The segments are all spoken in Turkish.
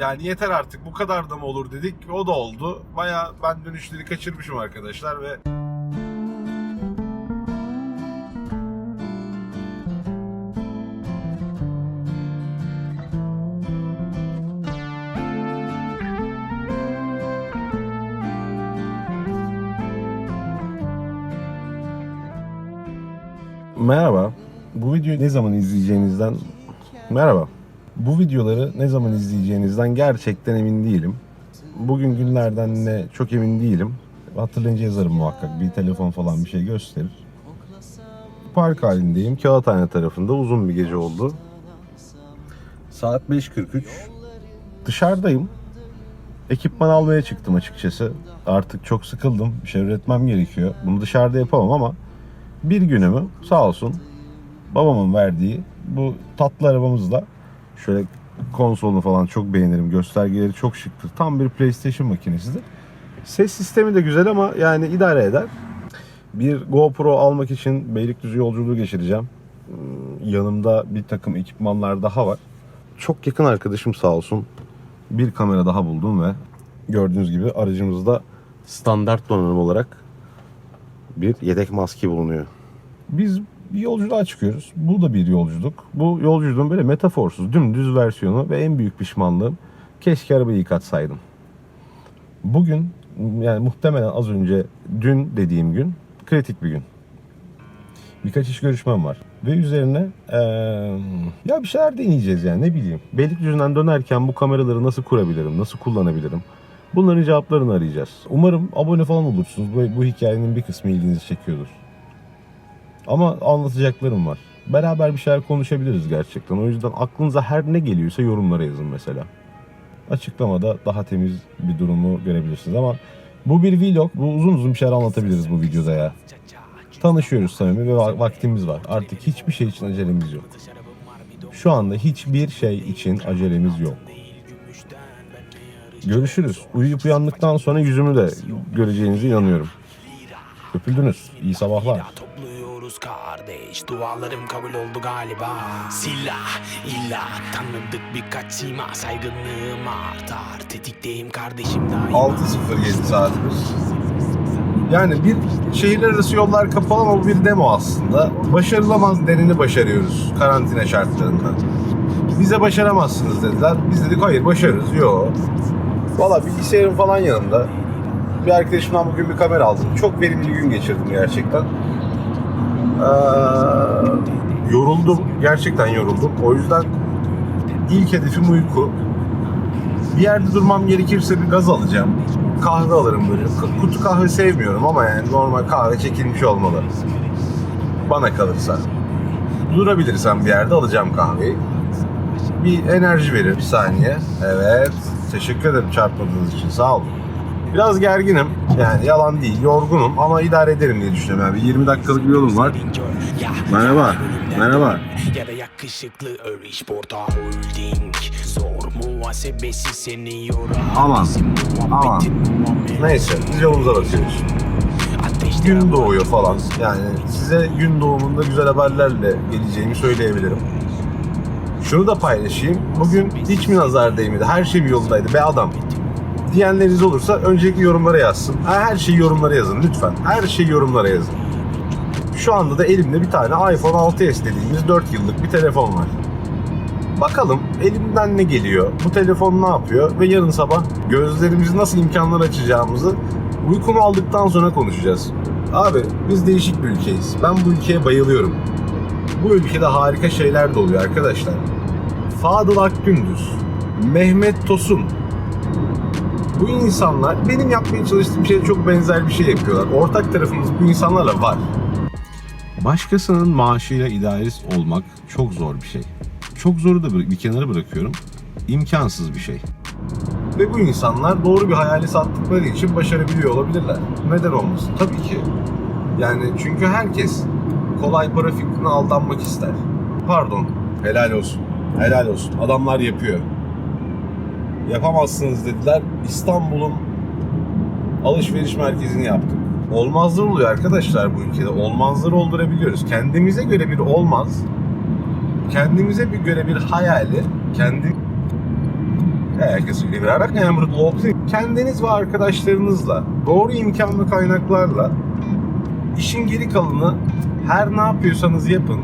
Yani yeter artık bu kadar da mı olur dedik. O da oldu. Baya ben dönüşleri kaçırmışım arkadaşlar ve Merhaba. Bu videoyu ne zaman izleyeceğinizden Merhaba. Bu videoları ne zaman izleyeceğinizden gerçekten emin değilim. Bugün günlerden ne çok emin değilim. Hatırlayınca yazarım muhakkak. Bir telefon falan bir şey gösterir. Park halindeyim. Kağıthane tarafında uzun bir gece oldu. Saat 5.43. Dışarıdayım. Ekipman almaya çıktım açıkçası. Artık çok sıkıldım. Bir şey üretmem gerekiyor. Bunu dışarıda yapamam ama bir günümü sağ olsun babamın verdiği bu tatlı arabamızla şöyle konsolunu falan çok beğenirim. Göstergeleri çok şıktır. Tam bir PlayStation makinesidir. Ses sistemi de güzel ama yani idare eder. Bir GoPro almak için Beylikdüzü yolculuğu geçireceğim. Hmm, Yanımda bir takım ekipmanlar daha var. Çok yakın arkadaşım sağ olsun. Bir kamera daha buldum ve gördüğünüz gibi aracımızda standart donanım olarak bir yedek maske bulunuyor. Biz bir yolculuğa çıkıyoruz. Bu da bir yolculuk. Bu yolculuğun böyle metaforsuz, dümdüz versiyonu ve en büyük pişmanlığım keşke arabayı yıkatsaydım. Bugün yani muhtemelen az önce dün dediğim gün kritik bir gün. Birkaç iş görüşmem var. Ve üzerine eee, ya bir şeyler deneyeceğiz yani ne bileyim. Beylikdüzü'nden dönerken bu kameraları nasıl kurabilirim, nasıl kullanabilirim? Bunların cevaplarını arayacağız. Umarım abone falan olursunuz. Bu, bu hikayenin bir kısmı ilginizi çekiyordur. Ama anlatacaklarım var. Beraber bir şeyler konuşabiliriz gerçekten. O yüzden aklınıza her ne geliyorsa yorumlara yazın mesela. Açıklamada daha temiz bir durumu görebilirsiniz ama bu bir vlog. Bu uzun uzun bir şeyler anlatabiliriz bu videoda ya. Tanışıyoruz samimi ve va- vaktimiz var. Artık hiçbir şey için acelemiz yok. Şu anda hiçbir şey için acelemiz yok. Görüşürüz. Uyuyup uyandıktan sonra yüzümü de göreceğinize inanıyorum. Öpüldünüz. İyi sabahlar. Topluyoruz kardeş Dualarım kabul oldu galiba Silah illa tanıdık birkaç sima Saygınlığım artar Tetikteyim kardeşim daima 6.07 saatimiz. Yani bir şehirler arası yollar kapalı ama bu bir demo aslında. Başarılamaz deneni başarıyoruz karantina şartlarında. Bize başaramazsınız dediler. Biz dedik hayır başarırız. Yo. Valla bilgisayarım falan yanımda. Bir arkadaşımdan bugün bir kamera aldım. Çok verimli gün geçirdim gerçekten. Ee, yoruldum. Gerçekten yoruldum. O yüzden ilk hedefim uyku. Bir yerde durmam gerekirse bir gaz alacağım. Kahve alırım böyle. Kutu kahve sevmiyorum ama yani normal kahve çekilmiş olmalı. Bana kalırsa. Durabilirsem bir yerde alacağım kahveyi. Bir enerji verir bir saniye. Evet. Teşekkür ederim çarpmadığınız için. Sağ olun. Biraz gerginim. Yani yalan değil. Yorgunum ama idare ederim diye düşünüyorum. Bir 20 dakikalık bir yolum var. Merhaba, merhaba. Ya da yakışıklı Porta Holding Zor muhasebesi seni yorar Aman, aman. Neyse biz yolumuza bakıyoruz. Gün doğuyor falan. Yani size gün doğumunda güzel haberlerle geleceğimi söyleyebilirim. Şunu da paylaşayım. Bugün hiç mi nazar değmedi? Her şey bir yolundaydı be adam. Diyenleriniz olursa öncelikle yorumlara yazsın. Her şeyi yorumlara yazın lütfen. Her şeyi yorumlara yazın. Şu anda da elimde bir tane iPhone 6s dediğimiz 4 yıllık bir telefon var. Bakalım elimden ne geliyor? Bu telefon ne yapıyor? Ve yarın sabah gözlerimizi nasıl imkanlar açacağımızı uykumu aldıktan sonra konuşacağız. Abi biz değişik bir ülkeyiz. Ben bu ülkeye bayılıyorum. Bu ülkede harika şeyler de oluyor arkadaşlar. Fadıl Akgündüz, Mehmet Tosun. Bu insanlar benim yapmaya çalıştığım şeye çok benzer bir şey yapıyorlar. Ortak tarafımız bu insanlarla var. Başkasının maaşıyla idarist olmak çok zor bir şey. Çok zoru da bir kenara bırakıyorum. İmkansız bir şey. Ve bu insanlar doğru bir hayali sattıkları için başarabiliyor olabilirler. Neden olmasın? Tabii ki. Yani çünkü herkes kolay para fikrine aldanmak ister. Pardon. Helal olsun. Helal olsun. Adamlar yapıyor. Yapamazsınız dediler. İstanbul'un alışveriş merkezini yaptık. Olmazlar oluyor arkadaşlar bu ülkede. Olmazları oldurabiliyoruz. Kendimize göre bir olmaz, kendimize bir göre bir hayali, kendi Herkes berarak emrut olsun. Kendiniz ve arkadaşlarınızla, doğru imkan ve kaynaklarla işin geri kalanı her ne yapıyorsanız yapın.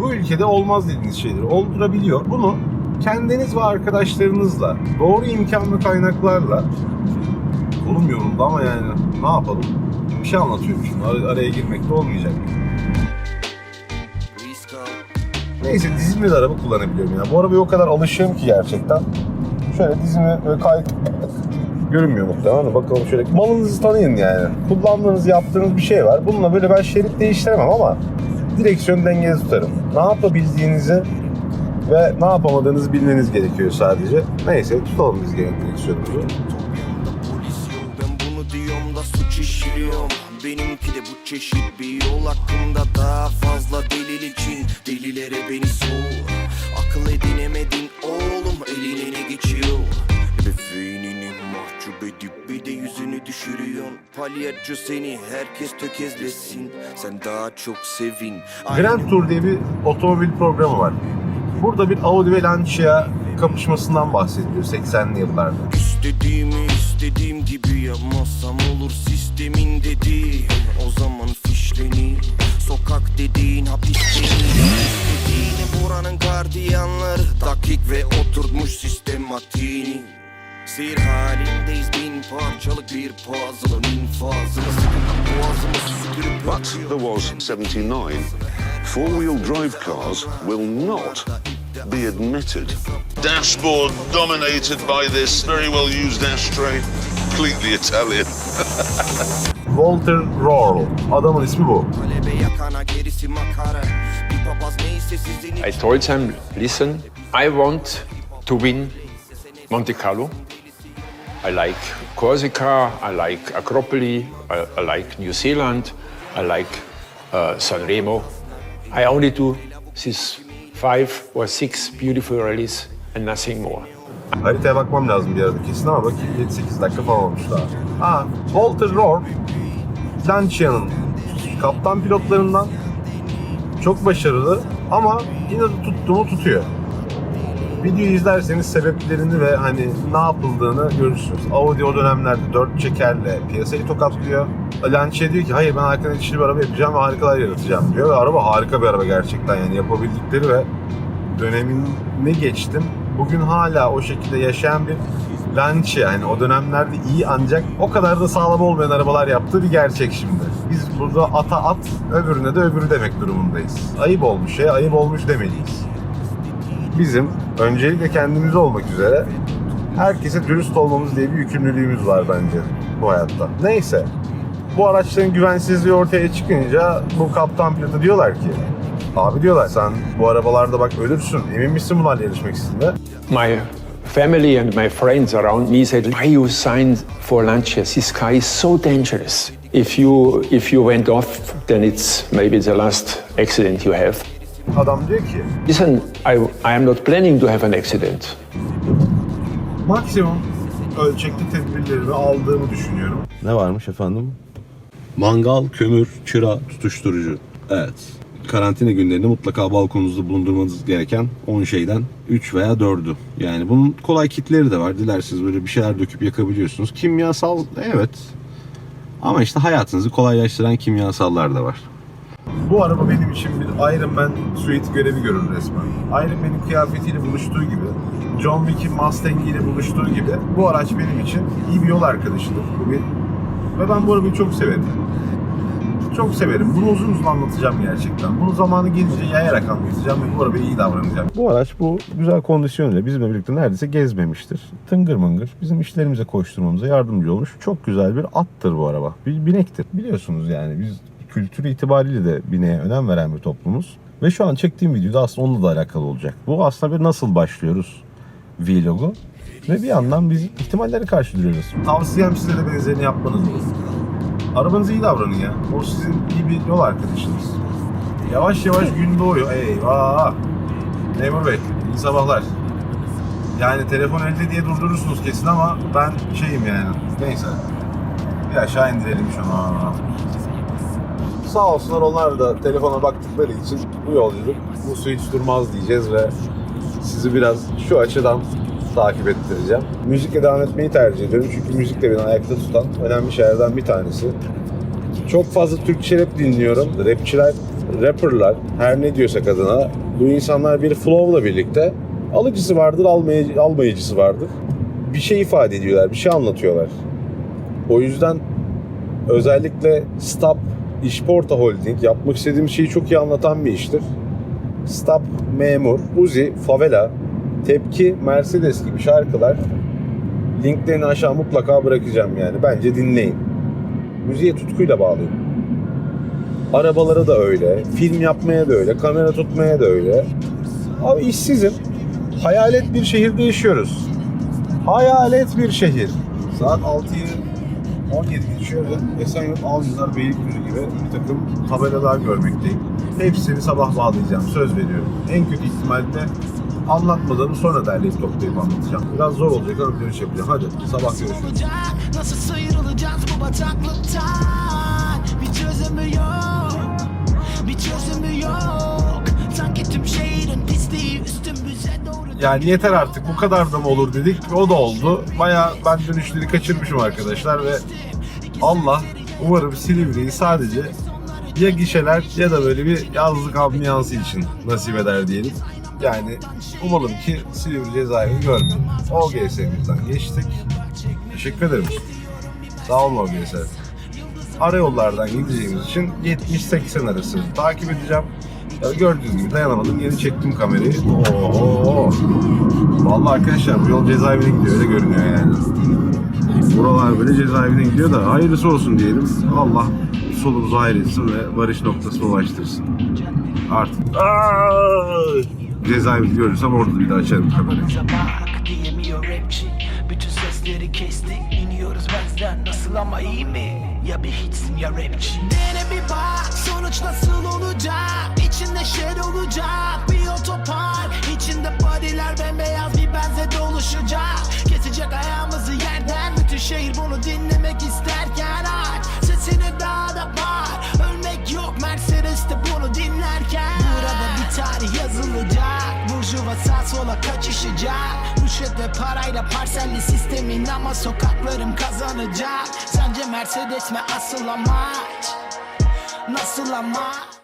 Bu ülkede olmaz dediğiniz şeyleri oldurabiliyor. Bunu kendiniz ve arkadaşlarınızla, doğru imkan ve kaynaklarla Oğlum yoruldu ama yani ne yapalım? Bir şey anlatıyorum şimdi. Ar- araya girmek de olmayacak. Neyse dizimle de araba kullanabiliyorum ya. Bu arabaya o kadar alışığım ki gerçekten. Şöyle dizimi böyle kay... Görünmüyor muhtemelen. Bakalım şöyle. Malınızı tanıyın yani. Kullandığınız, yaptığınız bir şey var. Bununla böyle ben şerit değiştiremem ama direksiyon dengeli tutarım. Ne yapabildiğinizi ve ne yapamadığınızı bilmeniz gerekiyor sadece. Neyse tutalım biz gene direksiyonumuzu. Benimki de bu çeşit bir yol hakkında daha fazla delil için. Delilere beni sor. Akıl edinemedin oğlum eline ne geçiyor? Bebeğinini mahcup edip bir de yüzünü düşürüyorsun. Palyaço seni herkes tökezlesin. Sen daha çok sevin. Grand Tour diye bir otomobil programı var. Burada bir Audi ve Lancia kapışmasından bahsediyor 80'li yıllarda. İstediğimi istediğim gibi yapmazsam olur sistemin dedi O zaman fişlenir Sokak dediğin hapis İstediğini buranın gardiyanları Dakik ve oturtmuş sistematiğini Seyir halindeyiz bin parçalık bir puzzle'ın infazını Sıkıp boğazımı süpürüp But there was 79. Four wheel drive cars will not be admitted. Dashboard dominated by this very well used ashtray. Completely Italian. Walter Rohrl. Adamın ismi bu. Talebe yakana gerisi makara Bir papaz neyse sizin I told them, listen, I want to win Monte Carlo. I like Corsica, I like Acropoli, I, I like New Zealand, I like uh, Sanremo. I only do these five or six beautiful rallies and nothing more. Haritaya bakmam lazım bir arada kesin ama bakayım 7-8 dakika falan olmuş daha. Ha, Walter Rohr, Lancia'nın kaptan pilotlarından çok başarılı ama yine de tuttu tutuyor. Videoyu izlerseniz sebeplerini ve hani ne yapıldığını görürsünüz. Audi o dönemlerde dört çekerle piyasayı tokatlıyor. Lancia diyor ki hayır ben arkadan dişli bir araba yapacağım ve harikalar yaratacağım diyor. Ve araba harika bir araba gerçekten yani yapabildikleri ve dönemini geçtim. Bugün hala o şekilde yaşayan bir Lancia yani o dönemlerde iyi ancak o kadar da sağlam olmayan arabalar yaptığı bir gerçek şimdi. Biz burada ata at, öbürüne de öbürü demek durumundayız. Ayıp olmuş şey, ayıp olmuş demeliyiz. Bizim öncelikle kendimiz olmak üzere herkese dürüst olmamız diye bir yükümlülüğümüz var bence bu hayatta. Neyse. Bu araçların güvensizliği ortaya çıkınca bu kaptan pilotu diyorlar ki Abi diyorlar sen bu arabalarda bak ölürsün. Emin misin bunlarla yarışmak istediğinde? My family and my friends around me said, "Why you signed for Lancia? This car is so dangerous. If you if you went off, then it's maybe the last accident you have." Adam diyor ki Listen, I I am not planning to have an accident. maksimum ölçekli tedbirlerimi aldığımı düşünüyorum. Ne varmış efendim? Mangal, kömür, çıra, tutuşturucu. Evet. Karantina günlerinde mutlaka balkonunuzda bulundurmanız gereken 10 şeyden 3 veya 4'ü. Yani bunun kolay kitleri de var. Dilerseniz böyle bir şeyler döküp yakabiliyorsunuz. Kimyasal evet. Ama işte hayatınızı kolaylaştıran kimyasallar da var. Bu araba benim için bir Iron Man suite görevi görür resmen. Iron Man'in kıyafetiyle buluştuğu gibi, John Wick'in Mustang ile buluştuğu gibi bu araç benim için iyi bir yol arkadaşıdır. Bu bir... Ve ben bu arabayı çok severim. Çok severim. Bunu uzun uzun anlatacağım gerçekten. Bunu zamanı gelince yayarak anlatacağım ve bu arabaya iyi davranacağım. Bu araç bu güzel kondisyonuyla bizimle birlikte neredeyse gezmemiştir. Tıngır mıngır bizim işlerimize koşturmamıza yardımcı olmuş. Çok güzel bir attır bu araba. Bir binektir. Biliyorsunuz yani biz kültür itibariyle de bineğe önem veren bir toplumuz. Ve şu an çektiğim videoda aslında onunla da alakalı olacak. Bu aslında bir nasıl başlıyoruz vlogu. Ve bir yandan biz ihtimalleri karşılıyoruz. Tavsiyem size de benzerini yapmanız olur. Arabanıza iyi davranın ya. O sizin iyi bir yol arkadaşınız. Yavaş yavaş gün doğuyor. Eyvah! Memur Bey, iyi sabahlar. Yani telefon elde diye durdurursunuz kesin ama ben şeyim yani. Neyse. Bir aşağı indirelim şunu. Sağ olsunlar onlar da telefona baktıkları için bu yolculuk bu su hiç durmaz diyeceğiz ve sizi biraz şu açıdan takip ettireceğim. Müzikle devam etmeyi tercih ediyorum. Çünkü müzik de beni ayakta tutan önemli şeylerden bir tanesi. Çok fazla Türkçe rap dinliyorum. Rapçiler, rapperlar, her ne diyorsak adına bu insanlar bir flow'la birlikte alıcısı vardır, almay almayıcısı vardır. Bir şey ifade ediyorlar, bir şey anlatıyorlar. O yüzden özellikle Stop İşporta Holding yapmak istediğim şeyi çok iyi anlatan bir iştir. Stop, Memur, Uzi, Favela, Tepki, Mercedes gibi şarkılar linklerini aşağı mutlaka bırakacağım yani. Bence dinleyin. Müziğe tutkuyla bağlıyım. Arabalara da öyle, film yapmaya da öyle, kamera tutmaya da öyle. Abi işsizim. Hayalet bir şehirde yaşıyoruz. Hayalet bir şehir. Saat 6'yı 17 geçiyor ve Esenyurt, Avcılar, Beylikdüzü gibi bir takım tabelalar görmekteyim. Hepsini sabah bağlayacağım, söz veriyorum. En kötü ihtimalle anlatmadan sonra derleyip toplayıp anlatacağım. Biraz zor olacak ama dönüş yapacağım. Hadi sabah görüşürüz. Nasıl sıyrılacağız bu bataklıktan? Bir çözümü yok Bir çözümü yok Sanki tüm şehrin pisliği üstümüze doğru Yani yeter artık bu kadar da mı olur dedik. O da oldu. Baya ben dönüşleri kaçırmışım arkadaşlar ve Allah umarım Silivri'yi sadece ya gişeler ya da böyle bir yazlık ambiyansı için nasip eder diyelim. Yani umalım ki Silivri cezaevini görmeyin. OGS'mizden geçtik. Teşekkür ederim. Sağ olun OGS. Ara yollardan gideceğimiz için 70-80 arası takip edeceğim. Ya gördüğünüz gibi dayanamadım. Yeni çektim kamerayı. Oo. Vallahi arkadaşlar bu yol cezaevine gidiyor. Öyle görünüyor yani. Buralar böyle cezaevine gidiyor da hayırlısı olsun diyelim. Allah solumuzu hayretsin ve varış noktasına ulaştırsın. Artık. Aa! Cezaevini görürsem orada bir daha açarım kamerayı. Sesleri kestik iniyoruz benzden Nasıl ama iyi mi? Ya bir hiçsin ya rapçi Dene bir bak sonuç nasıl olacak İçinde şer olacak bir otopark İçinde bodyler bembeyaz bir benze doluşacak şehir bunu dinlemek isterken aç. Sesini daha da bağır Ölmek yok Mercedes'te bunu dinlerken. Burada bir tarih yazılacak. Burjuva sağ sola kaçışacak. Rüşvet ve parayla parselli sistemin ama sokaklarım kazanacak. Sence Mercedes mi asıl amaç? Nasıl ama?